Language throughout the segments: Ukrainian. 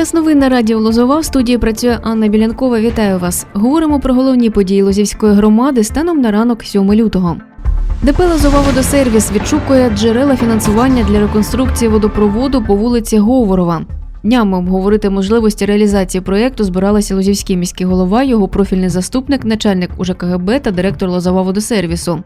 Час новин на радіо Лозова в студії працює Анна Білянкова. Вітаю вас. Говоримо про головні події Лозівської громади станом на ранок 7 лютого. ДП Лозова водосервіс відшукує джерела фінансування для реконструкції водопроводу по вулиці Говорова. Днями обговорити можливості реалізації проєкту збиралися Лозівський міський голова, його профільний заступник, начальник УЖКГБ та директор Лозова водосервісу.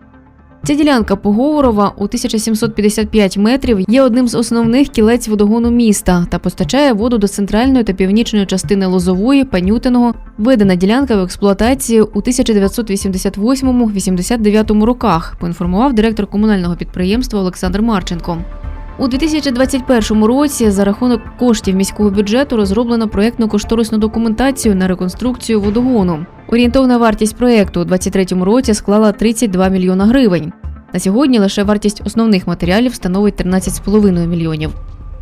Ця ділянка Поговорова у 1755 метрів є одним з основних кілець водогону міста та постачає воду до центральної та північної частини Лозової, Панютиного. Видана ділянка в експлуатацію у 1988-89 роках, поінформував директор комунального підприємства Олександр Марченко. У 2021 році за рахунок коштів міського бюджету розроблено проєктну кошторисну документацію на реконструкцію водогону. Орієнтовна вартість проєкту у 2023 році склала 32 мільйона гривень. На сьогодні лише вартість основних матеріалів становить 13,5 мільйонів.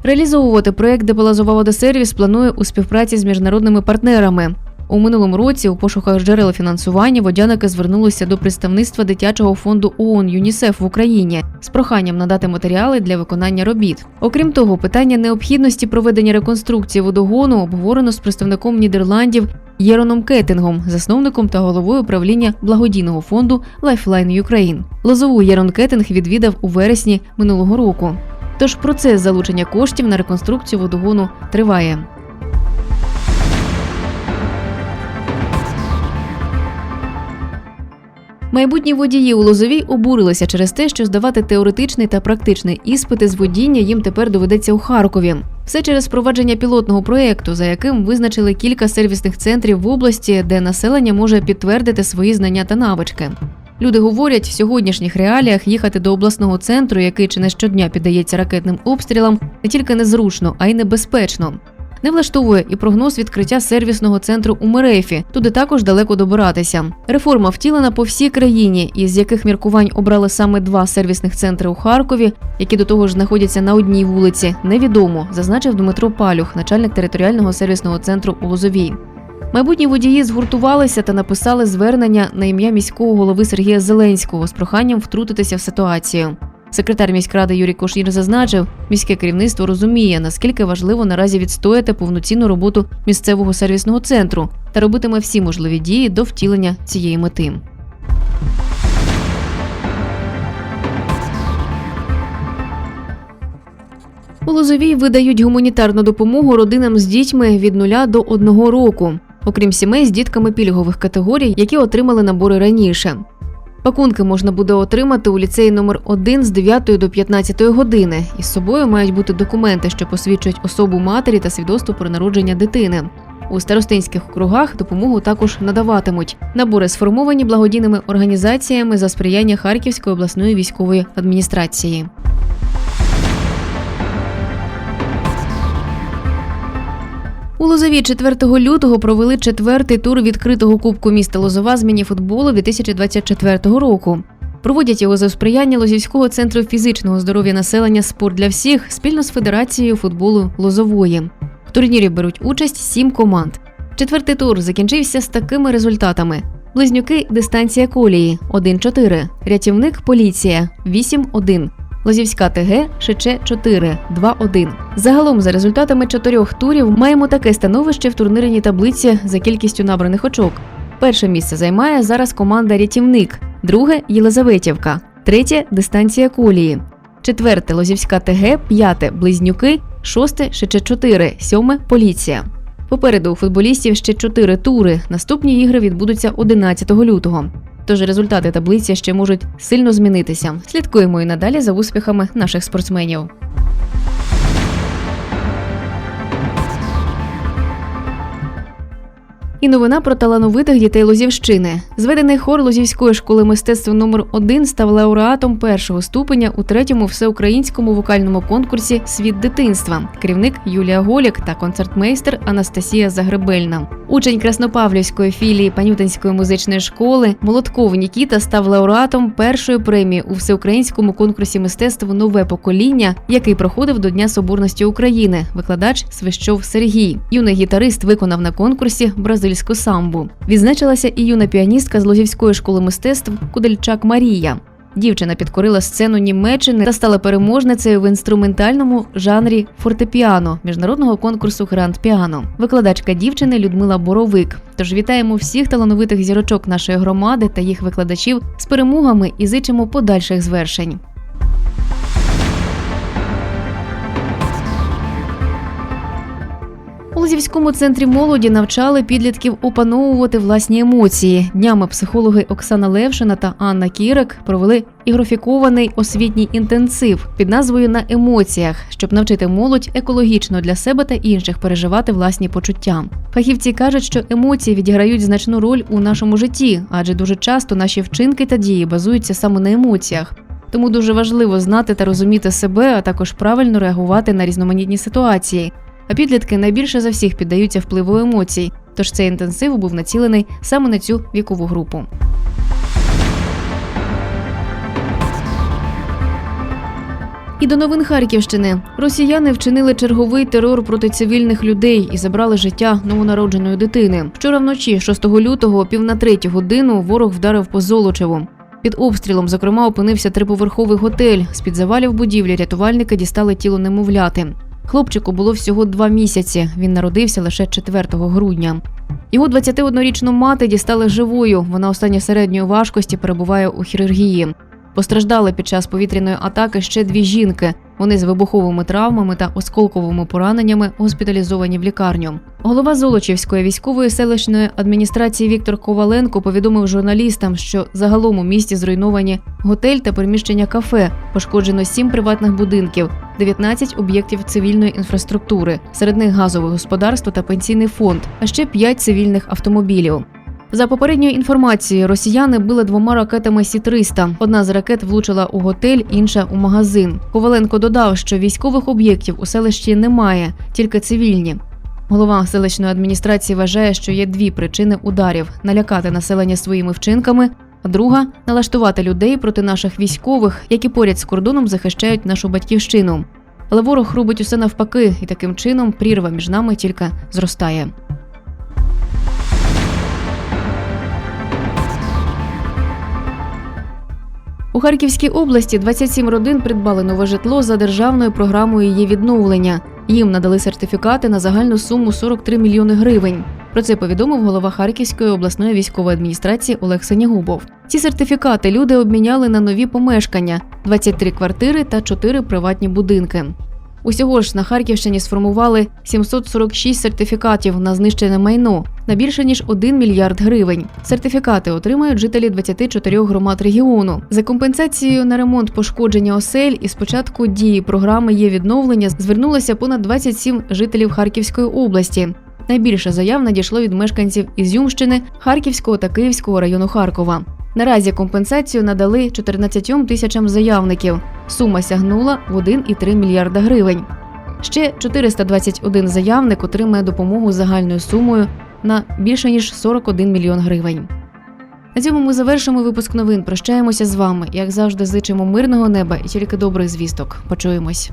Реалізовувати проєкт Депелазова водосервіс планує у співпраці з міжнародними партнерами. У минулому році у пошуках джерел фінансування водяники звернулися до представництва дитячого фонду ООН ЮНІСЕФ в Україні з проханням надати матеріали для виконання робіт. Окрім того, питання необхідності проведення реконструкції водогону обговорено з представником Нідерландів Єроном Кетингом, засновником та головою управління благодійного фонду Lifeline Ukraine. Лозову Єрон Кетинг відвідав у вересні минулого року. Тож процес залучення коштів на реконструкцію водогону триває. Майбутні водії у Лозовій обурилися через те, що здавати теоретичний та практичний іспити з водіння їм тепер доведеться у Харкові. Все через впровадження пілотного проєкту, за яким визначили кілька сервісних центрів в області, де населення може підтвердити свої знання та навички. Люди говорять, в сьогоднішніх реаліях їхати до обласного центру, який чи не щодня піддається ракетним обстрілам, не тільки незручно, а й небезпечно. Не влаштовує і прогноз відкриття сервісного центру у Мерефі. Туди також далеко добиратися. Реформа втілена по всій країні, із яких міркувань обрали саме два сервісних центри у Харкові, які до того ж знаходяться на одній вулиці. Невідомо, зазначив Дмитро Палюх, начальник територіального сервісного центру у Лозовій. Майбутні водії згуртувалися та написали звернення на ім'я міського голови Сергія Зеленського з проханням втрутитися в ситуацію. Секретар міськради Юрій Кошір зазначив, міське керівництво розуміє, наскільки важливо наразі відстояти повноцінну роботу місцевого сервісного центру та робитиме всі можливі дії до втілення цієї мети. У Лозовій видають гуманітарну допомогу родинам з дітьми від нуля до одного року, окрім сімей з дітками пільгових категорій, які отримали набори раніше. Пакунки можна буде отримати у ліцеї номер 1 з 9 до 15 години. Із собою мають бути документи, що посвідчують особу матері та свідоцтво про народження дитини. У старостинських округах допомогу також надаватимуть. Набори сформовані благодійними організаціями за сприяння Харківської обласної військової адміністрації. У Лозові 4 лютого провели четвертий тур відкритого кубку міста Лозова з мініфутболу 2024 року. Проводять його за сприяння Лозівського центру фізичного здоров'я населення Спорт для всіх спільно з Федерацією футболу Лозової. В турнірі беруть участь сім команд. Четвертий тур закінчився з такими результатами: близнюки дистанція колії 1-4, рятівник поліція 8-1. Лозівська ТГ Шече 4 2-1. Загалом, за результатами чотирьох турів, маємо таке становище в турнірній таблиці за кількістю набраних очок. Перше місце займає зараз команда Рятівник, друге Єлизаветівка, третє дистанція колії, четверте Лозівська ТГ, п'яте Близнюки, шосте Шече 4 сьоме поліція. Попереду у футболістів ще чотири тури. Наступні ігри відбудуться 11 лютого. Тож результати таблиці ще можуть сильно змінитися. Слідкуємо і надалі за успіхами наших спортсменів. І новина про талановитих дітей Лозівщини. Зведений хор Лозівської школи мистецтва номер 1 став лауреатом першого ступеня у третьому всеукраїнському вокальному конкурсі Світ дитинства. Керівник Юлія Голік та концертмейстер Анастасія Загребельна. Учень Краснопавлівської філії Панютинської музичної школи Молотков Нікіта став лауреатом першої премії у всеукраїнському конкурсі мистецтва Нове покоління, який проходив до Дня Соборності України. Викладач Свищов Сергій. Юний гітарист виконав на конкурсі бразильську самбу. Відзначилася і юна піаністка з Лозівської школи мистецтв Кудельчак Марія. Дівчина підкорила сцену Німеччини та стала переможницею в інструментальному жанрі фортепіано міжнародного конкурсу Гранд Піано. Викладачка дівчини Людмила Боровик. Тож вітаємо всіх талановитих зірочок нашої громади та їх викладачів з перемогами і зичимо подальших звершень. У Лозівському центрі молоді навчали підлітків опановувати власні емоції. Днями психологи Оксана Левшина та Анна Кірик провели ігрофікований освітній інтенсив під назвою на емоціях, щоб навчити молодь екологічно для себе та інших переживати власні почуття. Фахівці кажуть, що емоції відіграють значну роль у нашому житті, адже дуже часто наші вчинки та дії базуються саме на емоціях. Тому дуже важливо знати та розуміти себе, а також правильно реагувати на різноманітні ситуації. А підлітки найбільше за всіх піддаються впливу емоцій. Тож цей інтенсив був націлений саме на цю вікову групу. І до новин Харківщини росіяни вчинили черговий терор проти цивільних людей і забрали життя новонародженої дитини. Вчора вночі, 6 лютого, пів на третю годину, ворог вдарив по Золочеву. Під обстрілом, зокрема, опинився триповерховий готель. З під завалів будівлі рятувальники дістали тіло немовляти. Хлопчику було всього два місяці. Він народився лише 4 грудня. Його 21-річну мати дістали живою. Вона у стані середньої важкості перебуває у хірургії. Постраждали під час повітряної атаки ще дві жінки. Вони з вибуховими травмами та осколковими пораненнями госпіталізовані в лікарню. Голова Золочівської військової селищної адміністрації Віктор Коваленко повідомив журналістам, що загалом у місті зруйновані готель та приміщення кафе, пошкоджено сім приватних будинків, 19 об'єктів цивільної інфраструктури, серед них газове господарство та пенсійний фонд, а ще 5 цивільних автомобілів. За попередньою інформацією, росіяни били двома ракетами Сі-300. Одна з ракет влучила у готель, інша у магазин. Коваленко додав, що військових об'єктів у селищі немає, тільки цивільні. Голова селищної адміністрації вважає, що є дві причини ударів: налякати населення своїми вчинками. А друга налаштувати людей проти наших військових, які поряд з кордоном захищають нашу батьківщину. Але ворог робить усе навпаки, і таким чином прірва між нами тільки зростає. Харківській області 27 родин придбали нове житло за державною програмою її відновлення. Їм надали сертифікати на загальну суму 43 мільйони гривень. Про це повідомив голова Харківської обласної військової адміністрації Олег Сенягубов. Ці сертифікати люди обміняли на нові помешкання: 23 квартири та 4 приватні будинки. Усього ж на Харківщині сформували 746 сертифікатів на знищене майно на більше ніж 1 мільярд гривень. Сертифікати отримають жителі 24 громад регіону. За компенсацією на ремонт пошкодження осель і спочатку дії програми є відновлення звернулося понад 27 жителів Харківської області. Найбільше заяв надійшло від мешканців Ізюмщини, Харківського та Київського району Харкова. Наразі компенсацію надали 14 тисячам заявників. Сума сягнула в 1,3 мільярда гривень. Ще 421 заявник отримає допомогу загальною сумою на більше ніж 41 мільйон гривень. На цьому ми завершимо випуск новин. Прощаємося з вами. Як завжди, зичимо мирного неба і тільки добрих звісток. Почуємось.